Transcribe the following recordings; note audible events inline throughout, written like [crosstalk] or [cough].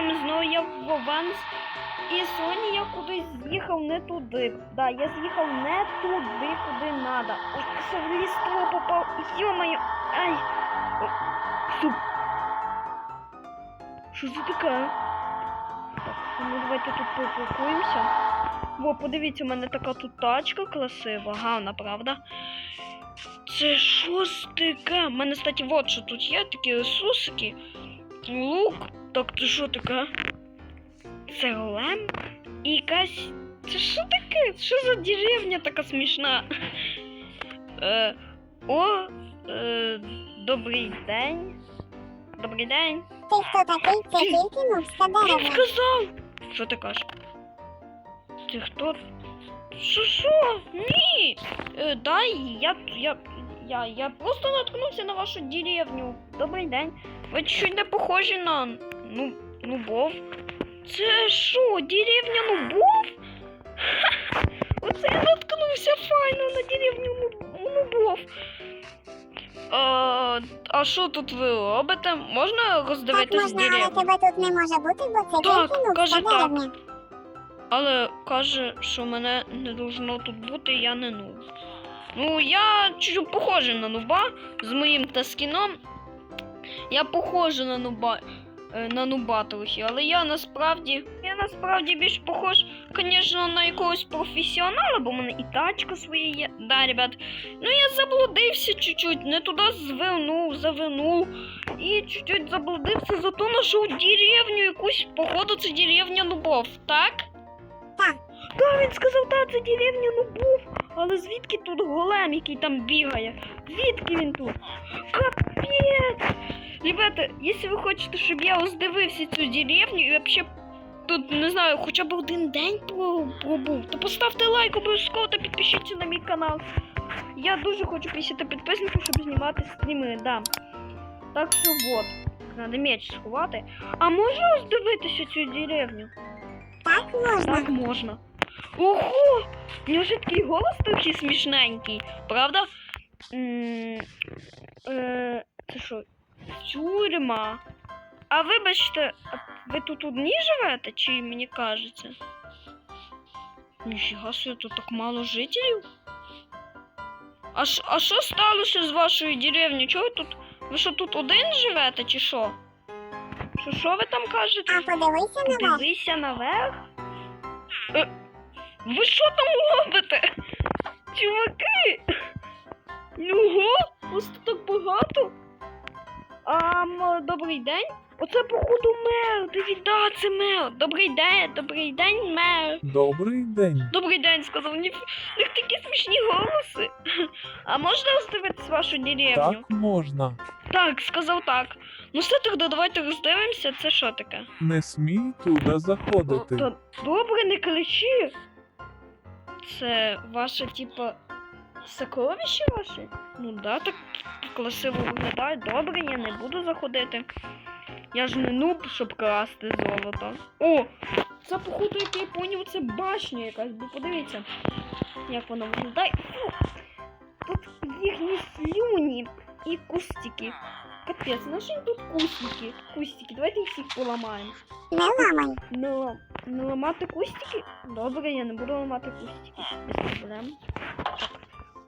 вами знову я Вованс. І сьогодні я кудись з'їхав не туди. Да, я з'їхав не туди, куди надо. Ой, ще в ліство попав. Йо-моє. Ай. Стоп. Що це таке? Так, ну давайте тут попакуємося. Во, подивіться, у мене така тут тачка красива, гарна, правда? Це що таке? У мене, кстати, вот що тут є, такі ресурсики. Лук. Так, це що таке? Це голем? І якась. Це що таке? Що за деревня така смішна? [laughs] Е, о, е, добрий день. Добрий день. Ти хто такий? Це тільки мовська Він дерево. сказав! Що ти кажеш? Ти хто? Що що? Ні! Е, дай, я, я, я, я просто наткнувся на вашу деревню. Добрий день. Ви чуть не похожі на ну, нубов. Це що, деревня нубов? Ха! Оце я наткнувся файно на деревню нуб- нубов. А, а що тут ви робите? Можна Так можна, але деревню? тебе тут не може бути, бо це Так, тільки каже мовська так. деревня. Але каже, що мене не должно тут бути, я не нуб. Ну, я чуть похожий на нуба з моїм таскіном. Я похожа на нуба. е, На нуба але я насправді. Я насправді більш похож, звісно, на якогось професіонала, бо в мене і тачка своя є. Да, ребят. Ну я заблудився чуть-чуть, не туди звернув, завернув. І чуть-чуть заблудився, зато знайшов деревню якусь, походу, це деревня нубов, так? Так. Так, він сказав, так, це деревня нубов. Але звідки тут голем, який там бігає? Звідки він тут? Капець! Ребята, якщо ви хочете, щоб я оздивився цю деревню і взагалі тут, не знаю, хоча б один день про- пробув, то поставте лайк обов'язково та підпишіться на мій канал. Я дуже хочу 50 підписників, щоб знімати стріми, да. Так що вот, треба меч сховати. А можна оздивитися цю деревню? Так можна. Так можна. Ого! У нього ж такий голос такий смішненький, правда? М, е, Це що? Тюрма. А вибачте, ви тут одні живете, чи мені кажеться? Ніфіга собі, тут так мало жителів. А, ш- а що сталося з вашою деревнею? Чого ви тут? Ви що тут один живете, чи що? Що, що ви там кажете? А подивися наверх. Дивися наверх. Е, ви що там робите? Чуваки? Ого, вас тут так багато. А, м, добрий день. Оце походу мер. Дивіться, да, це мер. Добрий день, добрий день, мер. Добрий день. Добрий день, сказав. Ні, в них такі смішні голоси. А можна роздивитись вашу деревню? Так можна. Так, сказав так. Ну все тоді давайте роздивимося. Це що таке? Не смій туди заходити. Та добре, не кричи. Це ваше, типа, сокровище ваше? Ну да, так красиво виглядає. Добре, я не буду заходити. Я ж не нуб, щоб красти золото. О! Це, походу, як я поняв, це башня якась, бо подивіться, як вона виглядає. Фу! Тут їхні слюні і кустики. Капець, наші тут кустики. Кустики. Давайте їх всіх поламаємо. Не ламай. Не, лам- не ламати кустики? Добре, я не буду ламати кустики. Без проблем.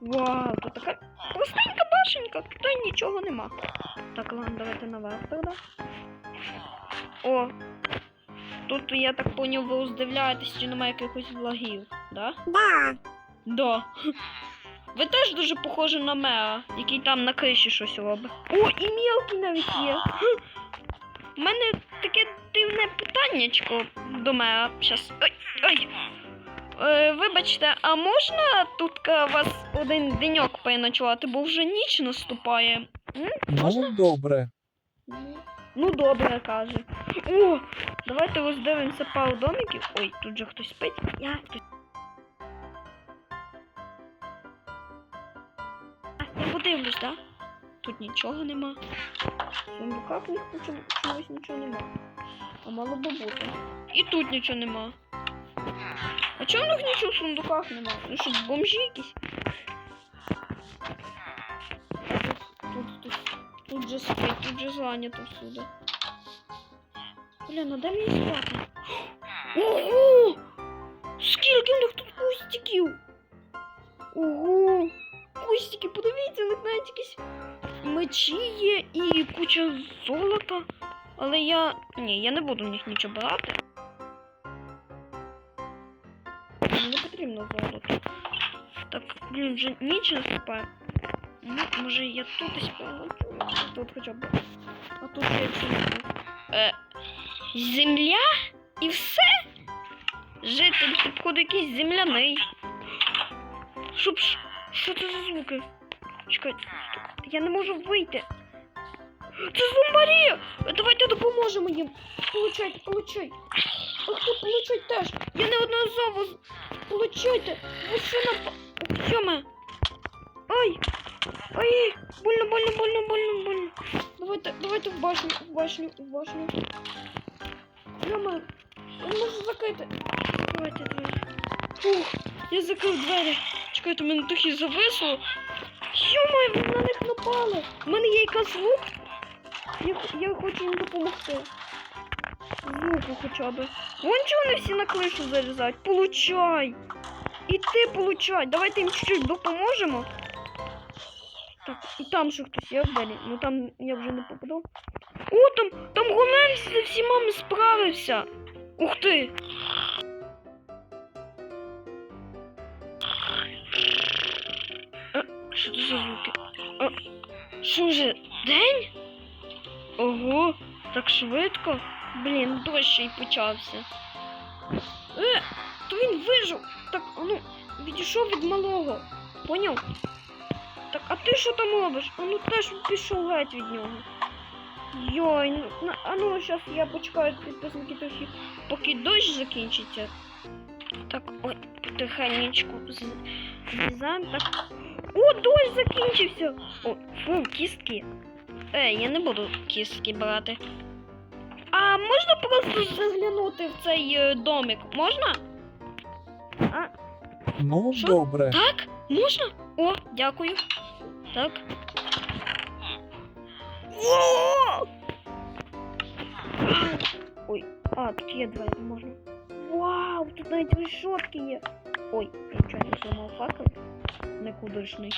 Вау, тут така простенька башенька, тут нічого нема. Так, ладно, давайте наверх тоді. О! Тут я так поняв, ви роздивляєтесь, чи немає якихось влагів, да? Да. Да. Ви теж дуже похожі на меа, який там на криші щось робить. О, і мілкий навіть є. У мене таке дивне питаннячко до меа. Щас. Ой, ой. Е, вибачте, а можна тут ка, вас один деньок переночувати, бо вже ніч наступає. М? Можна? Ну, добре. Ну, добре, каже. О, давайте роздивимося пару домиків. Ой, тут же хтось спить. Я тут. А, я подивлюсь, да? Тут нічого нема. В сундуках них почому- нічого нема. А мало би бути. І тут нічого нема. А чому в них нічого в сундуках нема? Ну що, бомжі якісь? Тут, тут, тут, тут же спить, тут же зайнято всюди. Блін, а де мені спати? Ого! Скільки в них тут кустиків? Ого! Кустики, подивіться, у них навіть якісь мечі є і куча золота. Але я. Ні, я не буду в них нічого брати. Потрібно золото. Так, блін, вже ніч наступає. Ну, може я тут сплю? Тут хоча б. А тут я чую. Е, земля і все? Житель, ти походу якийсь земляний. Щоб. Що це за звуки? Чекай, я не можу вийти. Це зомбарі! Давайте допоможемо їм. Получайте, получайте. Ах ти, получать теж. Я неодноразово. Получайте. Ви що на... Йоме. Ай! Ай! Больно, больно, больно, больно, больно. Давайте, давайте в башню, в башню, в башню. Йоме. Він може закрити. Давайте двері. Фух, я закрив двері. Чекайте, у мене трохи зависло. Йоме, на них напали. У мене є якась лук. Я, я хочу їм допомогти. Звуку хоча б. Вон чого вони всі на кришу залізають. Получай! І ти получай. Давайте їм чуть-чуть допоможемо. Так, і там ще хтось є далі. Ну там я вже не попаду. О, там, там голем зі всіма справився. Ух ти! Що це за звуки? Що вже день? Ого, так швидко. Блін, дощ й почався. Е, то він вижив. Так, а ну, відійшов від малого. Поняв? Так, а ти що там робиш? А ну теж пішов геть від нього. Йой, ну, а ну зараз я почекаю підписники трохи, поки дощ закінчиться. Так, ой, потихенечку з- злізаємо. Так. О, дощ закінчився! О, фу, кістки. Е, я не буду кістки брати. А можна просто заглянути в цей е, домик? Можна? А, Ну, Що? добре. так? Можна? О, дякую. Так. О! Ой, а, тут є двері, можна. Вау, тут навіть решетки є. Ой, я нічого не зламав факел. Некудишний.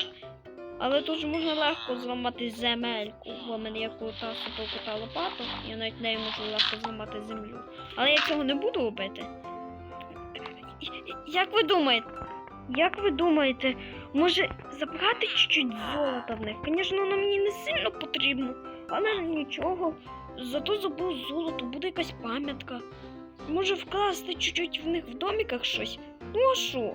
Але тут можна легко зламати земельку. Бо в мене є крута суперкрута лопата. Я навіть нею можу легко зламати землю. Але я цього не буду робити. Як ви думаєте? Як ви думаєте, може забрати чуть-чуть золота в них? Звісно, воно мені не сильно потрібно, але нічого. Зато забув золото, буде якась пам'ятка. Може вкласти чуть-чуть в них в доміках щось. Ну а що?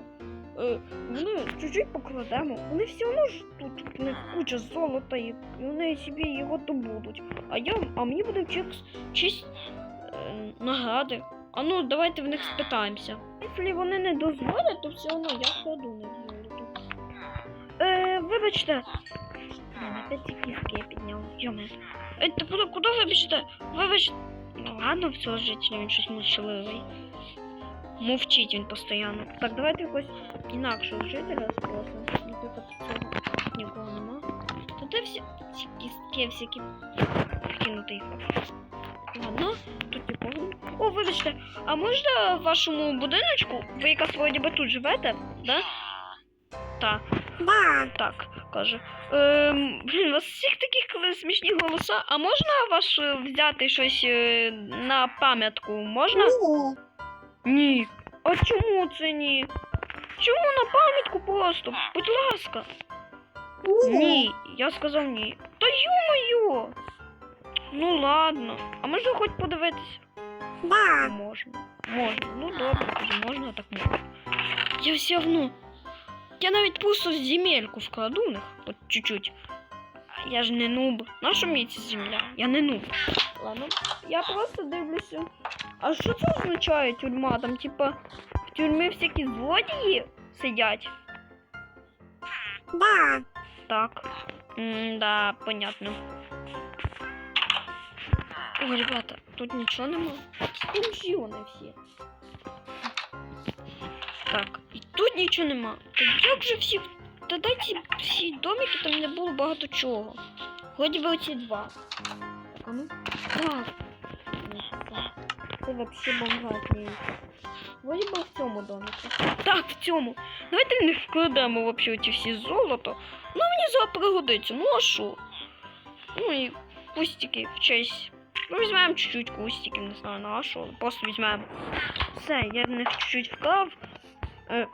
Е, вони чуть-чуть покладемо. Вони все одно ж тут в них куча золота, і вони собі його добудуть. А я, а мені буде чись, чись е, награди. А ну, давайте в них спитаємося. Якщо вони не дозволять, то все одно я кладу на золото. Е, вибачте. Опять ці кістки я підняв. Йоме. Е, ти куди, куди вибачте? Вибачте. Ну ладно, все життя, він щось мовчаливий. Мовчить він постійно. Так, давайте якось інакшого жителя спросимо. Наприклад, цього нікого нема. То де всі ці кістки всякі кинути їх. Ладно, тут нікого. О, вибачте, а можна в вашому будиночку, ви якраз вроді би тут живете, да? Так, Да, так, каже. Ем, блін, у вас всіх таких смішні голоса, а можна ваш е, взяти щось е, на пам'ятку? Можна? ні. Ні. А чому це ні? Чому на пам'ятку просто? Будь ласка. Ні, я сказав ні. Та ю-моє! Ну ладно. А можна хоч подивитися? Да, Можна. Можна. Ну добре, тоді можна, так можна. Я все одно. Я навіть просто земельку вкладу в них, от чуть-чуть. Я ж не нуб. Наша мені ця земля? Я не нуб. Ладно. Я просто дивлюся. А що це означає тюрма? Там, типа, в тюрмі всякі злодії сидять. да. Так. М, да, понятно. О, ребята, тут нічого нема. Вони всі. Так, і тут нічого нема. Та як же всі. Та дайте всі домики, там не було багато чого. Хоч би оці два. Так, а ну. Так. Це вообще бомжатні. Вроді би в цьому домику. Так, в цьому. Давайте них вкладемо вообще ці всі золото. Ну мені зараз пригодиться, ну а що? Ну і кустики в честь. Ну, візьмемо чуть-чуть кустиків, не знаю на що. Просто візьмемо. Все, я в них чуть-чуть вклав. Е,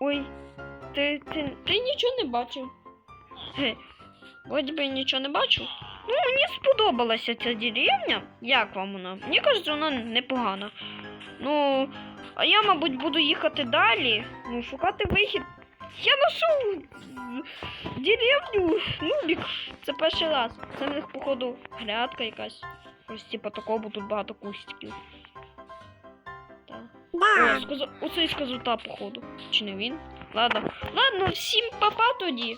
ой, ти, ти, ти нічого не бачив. Вроді би нічого не бачу. Ну, мені сподобалася ця деревня. Як вам вона? Мені кажеться, вона непогана. Ну, а я, мабуть, буду їхати далі. Ну, шукати вихід. Я знайшов деревню. Нубік. Це перший раз. Це в них, походу, грядка якась. Ось типа такого, тут багато кустиків. Так. О, Да. оце із казута, походу. Чи не він? Ладно. Ладно, всім папа тоді.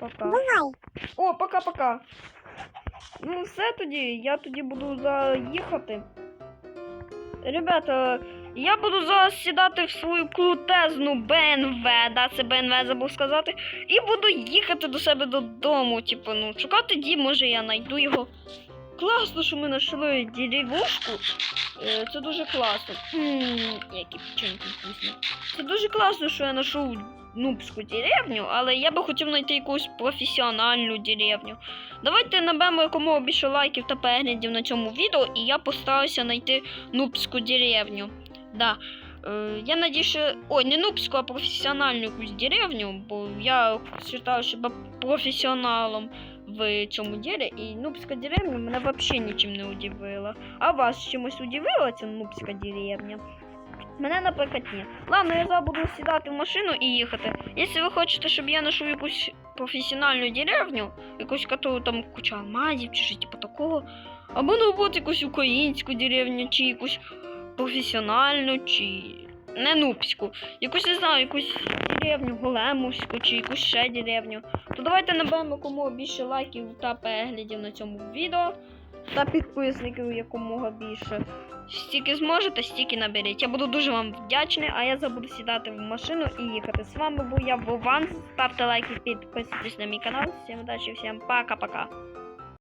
Пока. Бувай. О, пока-пока. Ну, все тоді, я тоді буду заїхати. Ребята, я буду зараз сідати в свою крутезну БНВ, да, це БНВ забув сказати, і буду їхати до себе додому. Типу, ну, шукати дім, може я знайду його. Класно, що ми знайшли деревушку. Е, Це дуже класно. Які печеньки вкусні. Це дуже класно, що я знайшов нубську деревню, але я би хотів знайти якусь професіональну деревню. Давайте наберемо якомога більше лайків та переглядів на цьому відео, і я постараюся знайти нубську деревню. Да. Е, я надію, що. Ой, не нубську, а професіональну якусь деревню, бо я вважаю себе професіоналом в цьому ділі, і нубська деревня мене взагалі нічим не удивила. А вас чимось удивила ця нубська деревня? Мене, наприклад, ні. Ладно, я зараз буду сідати в машину і їхати. Якщо ви хочете, щоб я знайшов якусь професіональну деревню, якусь яку там куча алмазів чи щось типу такого, або наоборот якусь українську деревню, чи якусь професіональну, чи не нубську, якусь не знаю, якусь деревню големовську, чи якусь ще деревню, то давайте наберемо якомога більше лайків та переглядів на цьому відео. Та підписників якомога більше. Стільки зможете, стільки наберіть. Я буду дуже вам вдячний, а я забуду сідати в машину і їхати. З вами був я Вован. Ставте лайки, підписуйтесь на мій канал. Всім удачі, всім пока-пока.